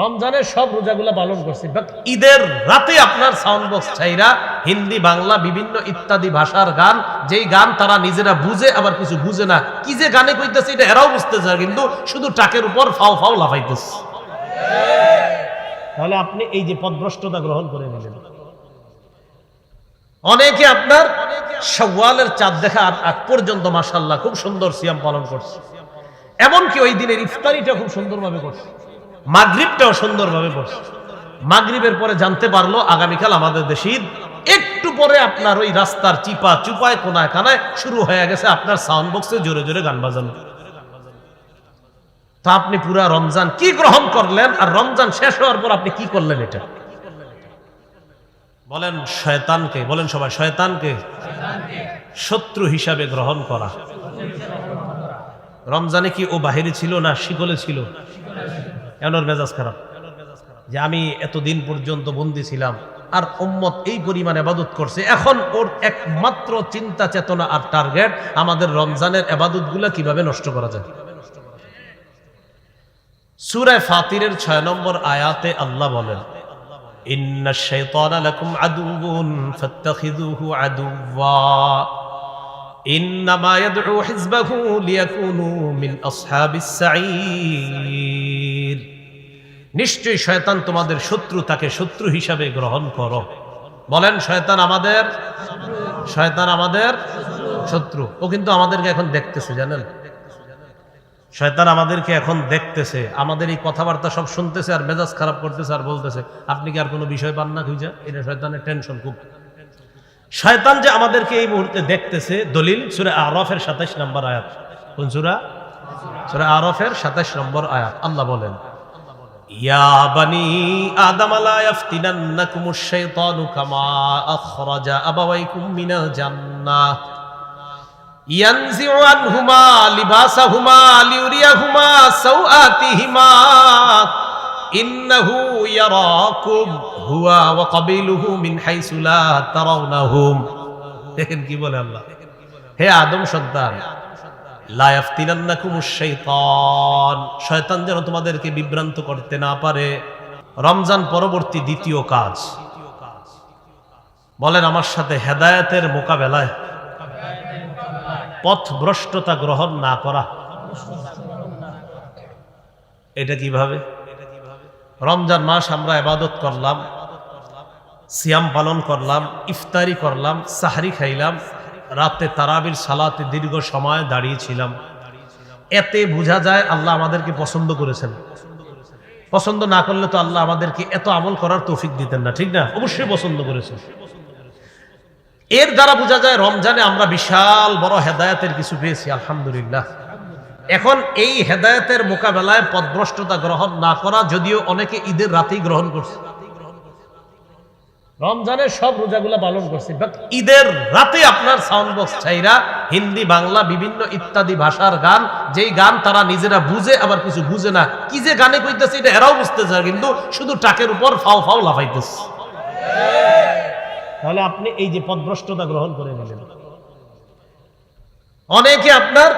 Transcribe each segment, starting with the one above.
রমজানের সব রোজাগুলা পালন করছি। ঈদের রাতে আপনার সাউন্ড বক্স ছাইরা হিন্দি বাংলা বিভিন্ন ইত্যাদি ভাষার গান যেই গান তারা নিজেরা বুঝে আবার কিছু বুঝে না। কি যে গানে কইতেছে এটা এরাও বুঝতেছে না, কিন্তু শুধু টাকের উপর ফাও ফাও লাফাইতেছে। তাহলে আপনি এই যে পদভ্রষ্টতা গ্রহণ করে নিলেন। অনেকে আপনার সওয়ালের চাঁদ দেখা আগ পর্যন্ত মাসাল্লাহ খুব সুন্দর সিয়াম পালন করছে। এমনকি ওই দিনের ইফতারিটা খুব সুন্দরভাবে করছে। মাগরিবটাও সুন্দরভাবে করছে মাগরিবের পরে জানতে পারল আগামীকাল আমাদের দেশে ঈদ। একটু পরে আপনার ওই রাস্তার চিপা চুপায়, কোনায় কানায় শুরু হয়ে গেছে আপনার সাউন্ড বক্সে জোরে জোরে গান বাজানো। তা আপনি পুরা রমজান কি গ্রহণ করলেন আর রমজান শেষ হওয়ার পর আপনি কি করলেন এটা? বলেন শয়তানকে, বলেন সবাই শয়তানকে। শত্রু হিসাবে গ্রহণ করা। রমজানে কি ও বাহিরে ছিল না? শিকলে ছিল। এমন মেজাজ খারাপ। যে আমি এতদিন পর্যন্ত বন্দী ছিলাম, আর উম্মত এই পরিমাণ আবাদত করছে, এখন ওর একমাত্র চিন্তা, চেতনা আর টার্গেট আমাদের রমজানের আবাদতগুলো কীভাবে নষ্ট করা যায়। সুরায় ফাতিরের ছয় নম্বর আয়াতে আল্লাহ বলেন ইন্নামা ইয়াদউ হিযবাহু লিয়াকুনু মিন আসহাবিস সাঈদ। নিশ্চয়ই শয়তান তোমাদের শত্রু, তাকে শত্রু হিসাবে গ্রহণ করো। বলেন, শয়তান আমাদের শয়তান আমাদের শত্রু। ও কিন্তু আমাদেরকে এখন দেখতেছে, জানেন? শয়তান আমাদেরকে এখন দেখতেছে। আমাদের এই কথাবার্তা সব শুনতেছে, আর মেজাজ খারাপ করতেছে, আর বলতেছে, আপনি কি আর কোনো বিষয় পান না খুঁজা? এটা শয়তানের টেনশন খুব। শয়তান যে আমাদেরকে এই মুহূর্তে দেখতেছে, দলিল সুরে আরফের সাতাইশ নম্বর আয়াত। কোন সুরা? সুরে আরফের সাতাইশ নম্বর আয়াত। আল্লাহ বলেন ইয়া বানি আদম লা ইয়াফতিনান্নাকুমুশ শাইতানু কামা আখরাজা আবাওয়াইকুম মিনাল জান্নাহ ينزع عنهما لباسهما ليريهما سوآتهما إنه يراكم هو وقبيله من حيث لا ترونهم দেখেন কি বলে আল্লাহ হে আদম সন্তান শয়তান যেন তোমাদেরকে বিভ্রান্ত করতে না পারে। রমজান পরবর্তী দ্বিতীয় কাজ। বলেন আমার সাথে হেদায়েতের মোকাবেলায় পথভ্রষ্টতা গ্রহণ না করা। এটা কীভাবে? রমজান মাস আমরা এবাদত করলাম, সিয়াম পালন করলাম, ইফতারি করলাম, সাহারি খাইলাম রাতে তারাবির সালাতে দীর্ঘ সময় দাঁড়িয়েছিলাম। এতে বোঝা যায় আল্লাহ আমাদেরকে পছন্দ করেছেন। পছন্দ না করলে তো আল্লাহ আমাদেরকে এত আমল করার তৌফিক দিতেন না, ঠিক না? অবশ্যই পছন্দ করেছেন। এর দ্বারা বোঝা যায় রমজানে আমরা বিশাল বড় হেদায়েতের কিছু পেয়েছি, আলহামদুলিল্লাহ। এখন এই হেদায়তের মোকাবেলায় পদভ্রষ্টতা গ্রহণ না করা যদিও অনেকে ঈদের রাতেই গ্রহণ করছে। রমজানের সব রোজাগুলা পালন করছে। ঈদের রাতে আপনার সাউন্ড বক্স ছাইরা হিন্দি, বাংলা, বিভিন্ন ইত্যাদি ভাষার গান, যেই গান তারা নিজেরা বুঝে, আবার কিছু বুঝে না। কি যে গানে কইতেছে এটা এরাও বুঝতেছে, কিন্তু শুধু টাকের উপর ফাও ফাও লাফাইতেছে। তাহলে আপনি এই যে পদভ্রষ্টতা গ্রহণ করে নিলেন। অনেকে আপনার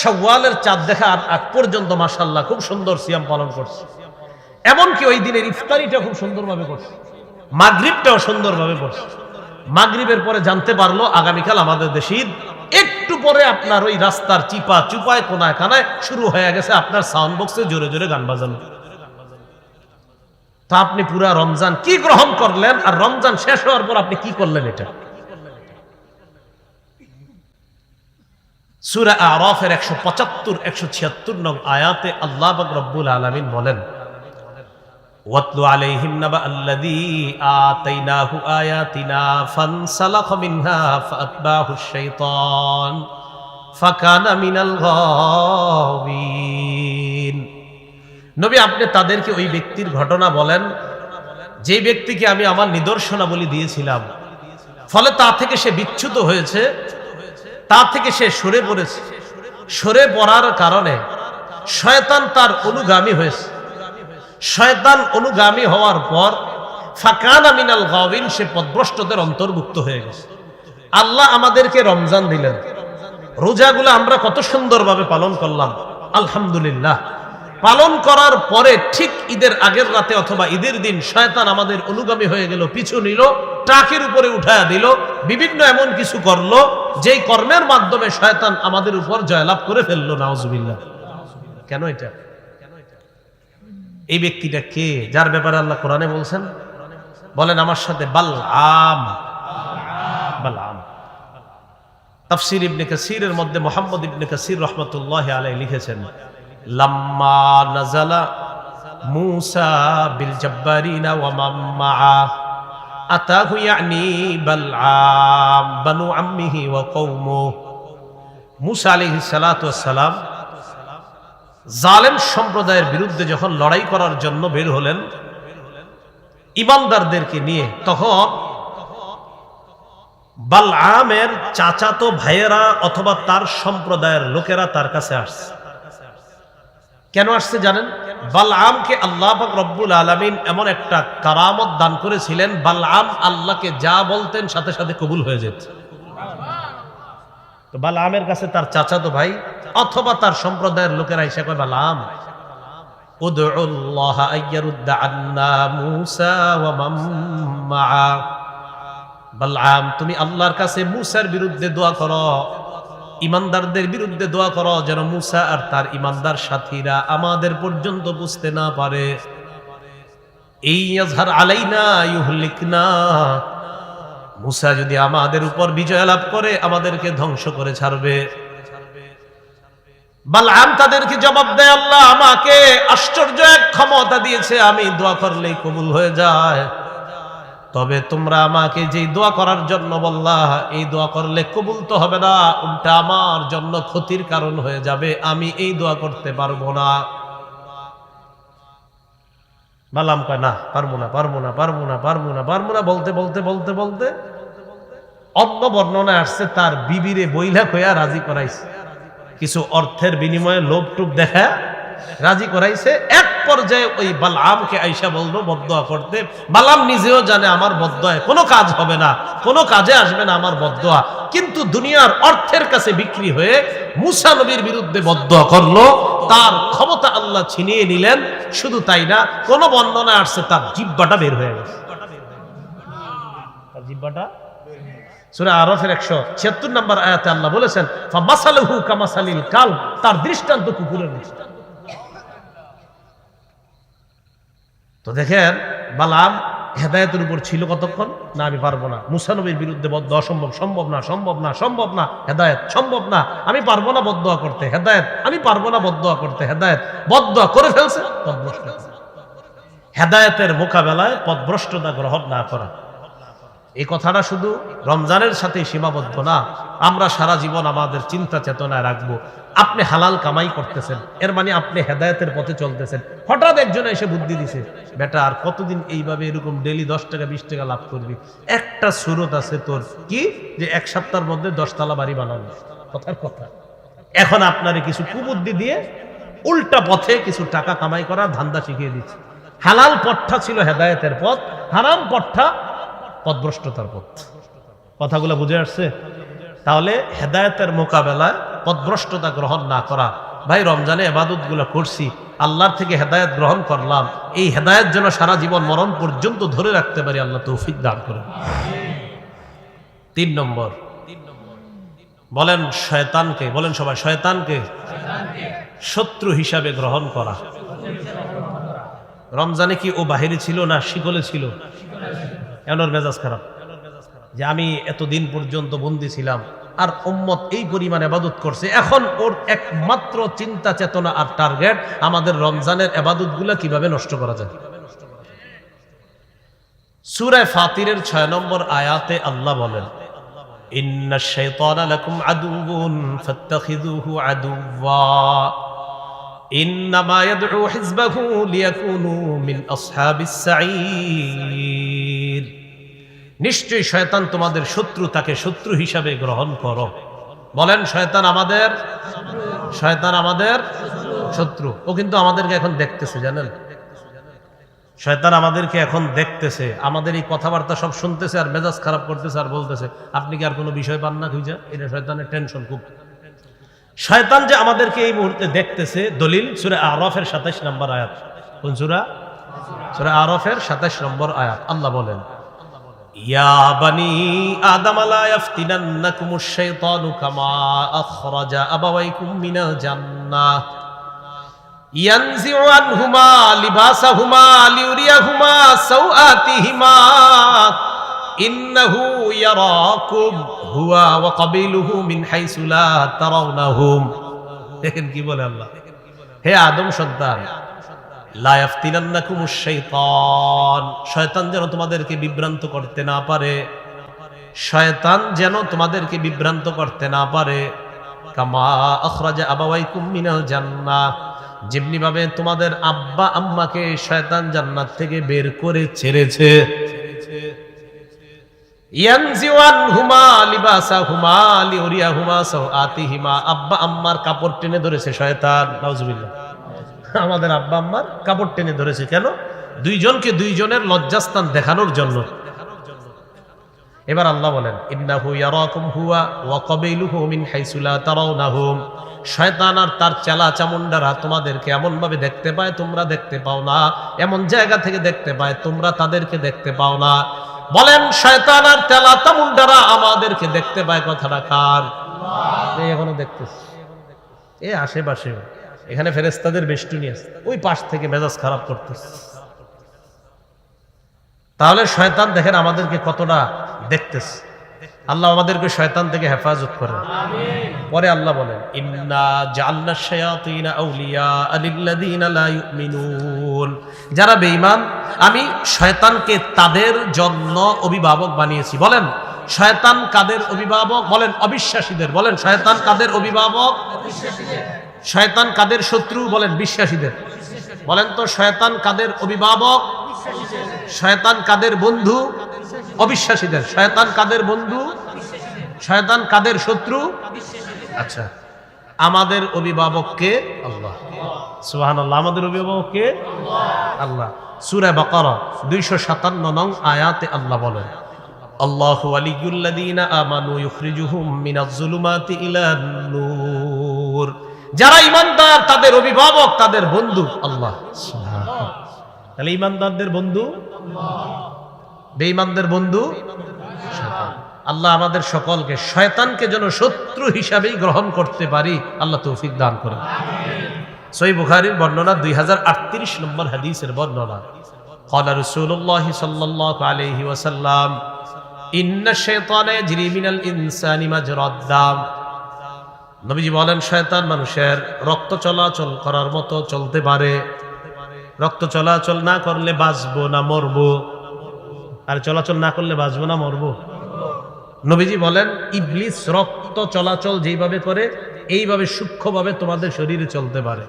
সওয়ালের চাঁদ দেখা আগ পর্যন্ত মাসাল্লাহ খুব সুন্দর সিয়াম পালন করছে। এমনকি ওই দিনের ইফতারিটা খুব সুন্দরভাবে করছে। মাগরিবটাও সুন্দরভাবে করছে মাগরিবের পরে জানতে পারল আগামীকাল আমাদের দেশে ঈদ। একটু পরে আপনার ওই রাস্তার চিপা চুপায় কোনায় কানায় শুরু হয়ে গেছে আপনার সাউন্ড বক্সে জোরে জোরে গান বাজানো। তা আপনি পুরা রমজান কি গ্রহণ করলেন আর রমজান শেষ হওয়ার পর আপনি কি করলেন এটা? সুরা আরফের একশো পঁচাত্তর, একশো ছিয়াত্তর নং আয়াতে আল্লাহ রব্বুল আলমিন বলেন ওয়াতলু আলাইহিম নাবা আল্লাযী আতাইনাহু আয়াতিনা ফানসালাখ মিনহা ফাতবাহু শাইতান ফাকানা মিনাল গাওয়িন নবী, আপনি তাদেরকে ওই ব্যক্তির ঘটনা বলেন, যে ব্যক্তিকে আমি আমার নিদর্শনাবলী দিয়েছিলাম। ফলে তা থেকে সে বিচ্যুত হয়েছে, তা থেকে সে সরে পড়েছে। সরে পড়ার কারণে শয়তান তার অনুগামী হয়েছে। শয়তান অনুগামী হওয়ার পর ফাকান আমিনাল গাবিন সে পদভ্রষ্টদের অন্তর্ভুক্ত হয়ে গেছে। আল্লাহ আমাদেরকে রমজান দিলেন। রোজাগুলো আমরা কত সুন্দরভাবে পালন করলাম। আলহামদুলিল্লাহ। পালন করার পরে ঠিক ঈদের আগের রাতে অথবা ঈদের দিন শয়তান আমাদের অনুগামী হয়ে গেল, পিছু নিল, ট্রাকের উপরে উঠায়া দিল, বিভিন্ন এমন কিছু করল, যেই কর্মের মাধ্যমে শয়তান আমাদের উপর জয়লাভ করে ফেলল নাওজুবিল্লাহ কেন এটা? এই ব্যক্তিটা কে? যার ব্যাপারে আল্লাহ কোরআনে বলছেন, বলেন, আমার সাথে বাল আম বাল আম তাফসির ইবনে কাসিরের মধ্যে মোহাম্মদ ইবনে কাসির রহমতুল্লাহ আলাই লিখেছেন, লাম্মা নাজালা মুসা বিল জব্বারিনা ওয়া মাম্মা আতাহু ইয়ানি বালআম, বানু আম্মিহি ওয়া কওমু মুসা আলাইহিস সালাতু ওয়াস সালাম জালেম সম্প্রদায়ের বিরুদ্ধে যখন লড়াই করার জন্য বের হলেন, ইমানদারদেরকে নিয়ে তখন বালআমের চাচাতো ভাইয়েরা অথবা তার সম্প্রদায়ের লোকেরা তার কাছে আসছে। কেন আসছে জানেন? বালআমকে আল্লাহ রব্বুল আলামিন এমন একটা কারামত দান করেছিলেন, বালআম আল্লাহকে যা বলতেন সাথে সাথে কবুল হয়ে যেত। তো বালআমের কাছে তার চাচাতো ভাই অথবা তার সম্প্রদায়ের লোকেরা এসে কয় বালাম বালআম তুমি আল্লাহর কাছে মুসার বিরুদ্ধে দোয়া করো, ইমানদারদের বিরুদ্ধে দোয়া করো, যেন মুসা আর তার ইমানদার সাথীরা আমাদের পর্যন্ত বুঝতে না পারে। এই আজহার আলাইনা ইউহলিকনা মুসা যদি আমাদের উপর বিজয় লাভ করে, আমাদেরকে ধ্বংস করে ছাড়বে। বালআম তাদেরকে জবাব দেয়, আল্লাহ আমাকে আশ্চর্য এক ক্ষমতা দিয়েছে, আমি দোয়া করলেই কবুল হয়ে যায়। তবে তোমরা আমাকে যেই দোয়া করার জন্য বললা, এই দোয়া করলে কবুল তো হবে না, উল্টা আমার জন্য ক্ষতির কারণ হয়ে যাবে, আমি এই দোয়া করতে পারব না। বালাম কয়, না, পারব না পারব না পারব না পারব না পারব না। বলতে বলতে বলতে বলতে অন্য বর্ণনা আসছে, তার বিবিরে বইলা কইয়া রাজি করাইছে। কিছু অর্থের বিনিময়ে লোভ টুপ দেখা রাজি করাইছে। এক পর্যায়ে ওই বালামকে আইসা বলব বদয়া করতে। বালাম নিজেও জানে আমার বদয়ায় কোনো কাজ হবে না, কোনো কাজে আসবে না আমার বদয়া। কিন্তু দুনিয়ার অর্থের কাছে বিক্রি হয়ে মুসা নবীর বিরুদ্ধে বদয়া করল। তার ক্ষমতা আল্লাহ ছিনিয়ে নিলেন। শুধু তাই না, কোন বর্ণনা আসছে, তার জিব্বাটা বের হয়ে গেছে। জিব্বাটা সুরা আরফের একশো ছিয়াত্তর নম্বর আয়াতে আল্লাহ বলেছেন কাল তার দৃষ্টান্ত কুকুরের মতো। তো দেখেন, বালাম হেদায়তের উপর ছিল কতক্ষণ? না, আমি পারব না। মুসানবীর বিরুদ্ধে বদ্ধ অসম্ভব সম্ভব না সম্ভব না সম্ভব না, হেদায়ত সম্ভব না। আমি পারব না বদয়া করতে, হেদায়ত। আমি পারব না বদয়া করতে, হেদায়ত। বদয়া করে ফেলছে হেদায়তের মোকাবেলায় পদভ্রষ্টতা গ্রহণ না করা। এই কথাটা শুধু রমজানের সাথে সীমাবদ্ধ না, আমরা সারা জীবন আমাদের চিন্তা চেতনায় রাখব, আপনি হালাল কামাই করতেছেন, এর মানে আপনি হেদায়তের পথে চলতেছেন। হঠাৎ একজন এসে বুদ্ধি দিছে, বেটা, আর কতদিন এইভাবে এরকম ডেলি দশ টাকা, বিশ টাকা লাভ করবি? একটা সুরত আছে তোর, কি? যে এক সপ্তাহের মধ্যে দশতলা বাড়ি বানানো কথার কথা। এখন আপনারে কিছু কুবুদ্ধি দিয়ে উল্টা পথে কিছু টাকা কামাই করার ধান্দা শিখিয়ে দিচ্ছে। হালাল পথটা ছিল হেদায়েতের পথ, হারাম পথটা পদভ্রষ্টতার পথ। কথাগুলো বুঝে আসছে? তাহলে হেদায়েতের মোকাবেলায় পদভ্রষ্টতা গ্রহণ না করা। ভাই, রমজানে এবাদতগুলো করছি, আল্লাহর থেকে হেদায়েত গ্রহণ করলাম। এই হেদায়েত যেন সারা জীবন মরণ পর্যন্ত ধরে রাখতে পারি, আল্লাহ তৌফিক দান করেন। তিন নম্বর। বলেন শয়তানকে, বলেন সবাই, শয়তানকে শত্রু হিসাবে গ্রহণ করা। রমজানে কি ও বাহিরে ছিল না শিকলে ছিল? এমন মেজাজ খারাপ। যে আমি এতদিন পর্যন্ত বন্দি ছিলাম, আর উম্মত এই পরিমাণ আবাদত করছে, এখন ওর একমাত্র চিন্তা, চেতনা আর টার্গেট আমাদের রমজানের আবাদত কীভাবে নষ্ট করা যায়। সুরায় ফাতিরের ছয় নম্বর আয়াতে আল্লাহ বলেন ইন্নামা ইয়াদউ হিজবাহু লিয়াকুনু মিন আসহাবিস সাঈর নিশ্চয়ই শয়তান তোমাদের শত্রু, তাকে শত্রু হিসাবে গ্রহণ করো। বলেন, শয়তান আমাদের শয়তান আমাদের শত্রু। ও কিন্তু আমাদেরকে এখন দেখতেছে, জানেন? শয়তান আমাদেরকে এখন দেখতেছে। আমাদের এই কথাবার্তা সব শুনতেছে আর মেজাজ খারাপ করতেছে আর বলতেছে, আপনি কি আর কোনো বিষয় পান না খুঁজা? এটা শয়তানের টেনশন খুব। শয়তান যে আমাদেরকে এই মুহূর্তে দেখতেছে, দলিল সুরে আরফের সাতাইশ নম্বর আয়াত। কোন সুরা? সুরে আরফের সাতাইশ নম্বর আয়াত। আল্লাহ বলেন ইয়া বানি আদম লা ইয়াফতিনান্নাকুমুশ শাইতানু কামা আখরাজা আবাওয়াইকুম মিনাল জান্নাহ। আনহুমা, লিবাসাহুমা, লিউরিয়াহুমা সাওআতিহিমা ইন্নাহু ইয়ারাকুম, হুয়া ওয়া কাবিলুহু মিন হাইসু লা তারাউনাহুম। দেখেন কি বলে আল্লাহ। হে আদম সন্তান শয়তান যেন তোমাদেরকে বিভ্রান্ত করতে না পারে। শয়তান যেন তোমাদেরকে বিভ্রান্ত করতে না পারে। কামা আখরাজা আবাওয়াইকুম মিনাল জান্নাহ। যেমনি ভাবে তোমাদের আব্বা, আম্মাকে শয়তান জান্নাত থেকে বের করে ছেড়েছে। আব্বা, আম্মার কাপড় টেনে ধরেছে শয়তান। নাউজুবিল্লাহ। আমাদের আব্বা আম্মার কাপড় টেনে ধরেছে। কেন? দুইজনকে দুইজনের লজ্জাস্থান দেখানোর জন্য। এবার আল্লাহ বলেন, ইন্নাহু ইয়ারাকুম হুয়া ওয়া কাবিলুহু মিন হাইসু লা তারাউনাহুম। শয়তান আর তার চেলা চামুন্ডারা তোমাদেরকে এমন ভাবে দেখতে পায়, তোমরা দেখতে পাও না। এমন জায়গা থেকে দেখতে পায়, তোমরা তাদেরকে দেখতে পাও না। বলেন, শয়তান আর চেলা চামুন্ডারা আমাদেরকে দেখতে পায়। কথাটা কার? এখনও দেখতেছি। এ আশেপাশে এখানে ফেরেস্তাদের বেষ্টনী আছে। ওই পাশ থেকে মেজাজ খারাপ করতেছে। তাহলে শয়তান দেখেন আমাদেরকে কতটা দেখতেছে। আল্লাহ আমাদেরকে শয়তান থেকে হেফাজত করেন। পরে আল্লাহ বলেন ইন্না জাআলনা শায়াতিনা আউলিয়া লিল্লাযিনা লা ইউমিনুন। যারা বেঈমান আমি শয়তানকে তাদের জন্য অভিভাবক বানিয়েছি। বলেন শয়তান কাদের অভিভাবক? বলেন অবিশ্বাসীদের। বলেন শয়তান কাদের অভিভাবক? শয়তান কাদের শত্রু বলেন বিশ্বাসীদের। বলেন তো, শয়তান কাদের অভিভাবক? শয়তান কাদের বন্ধু? অবিশ্বাসীদের। শয়তান কাদের বন্ধু? শয়তান কাদের শত্রু? আচ্ছা আমাদের অভিভাবককে আল্লাহ। সুহান আল্লাহ আমাদের অভিভাবককে আল্লাহ। সুরে বাকারা, দুইশো সাতান্ন নং আয়াতে আল্লাহ বলেন, আল্লাহ আলিউল্লাযীনা আমানু ইউখরিজুহুম মিনাজ জুলুমাতি ইলান নূর যারা ইমানদার তাদের অভিভাবক তাদের বন্ধু আল্লাহ সুবহানাল্লাহ। তাহলে ইমানদারদের বন্ধু বেঈমানদের বন্ধু শয়তান। আল্লাহ আমাদের সকলকে শয়তানকে যেন শত্রু হিসাবেই গ্রহণ করতে পারি আল্লাহ তৌফিক দান করে সই বুখারির বর্ণনা দুই নম্বর হাদিসের বর্ণনা قال رسول الله صلى الله عليه وسلم إن الشيطان يجري من الإنسان مجرى الدم নবীজি বলেন, শয়তান মানুষের রক্ত চলাচল করার মতো চলতে পারে। রক্ত চলাচল না করলে বাঁচবো না মরবো। আর চলাচল না করলে বাঁচবো না মরবো। নবীজি বলেন, ইবলিস রক্ত চলাচল যেইভাবে করে, এইভাবে সূক্ষ্মভাবে তোমাদের শরীরে চলতে পারে।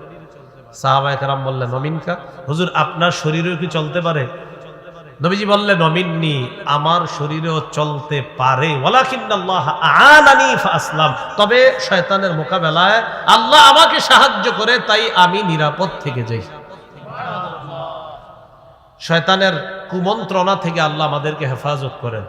সাহাবায়ে কারাম বললেন নমিনকা হুজুর, আপনার শরীরেও কি চলতে পারে? নবীজি বললেন, অমিন্নি, আমার শরীরেও চলতে পারে। আসলাম তবে শয়তানের মোকাবেলায় আল্লাহ আমাকে সাহায্য করে, তাই আমি নিরাপদ থেকে যাই। শয়তানের কুমন্ত্রণা থেকে আল্লাহ আমাদেরকে হেফাজত করেন।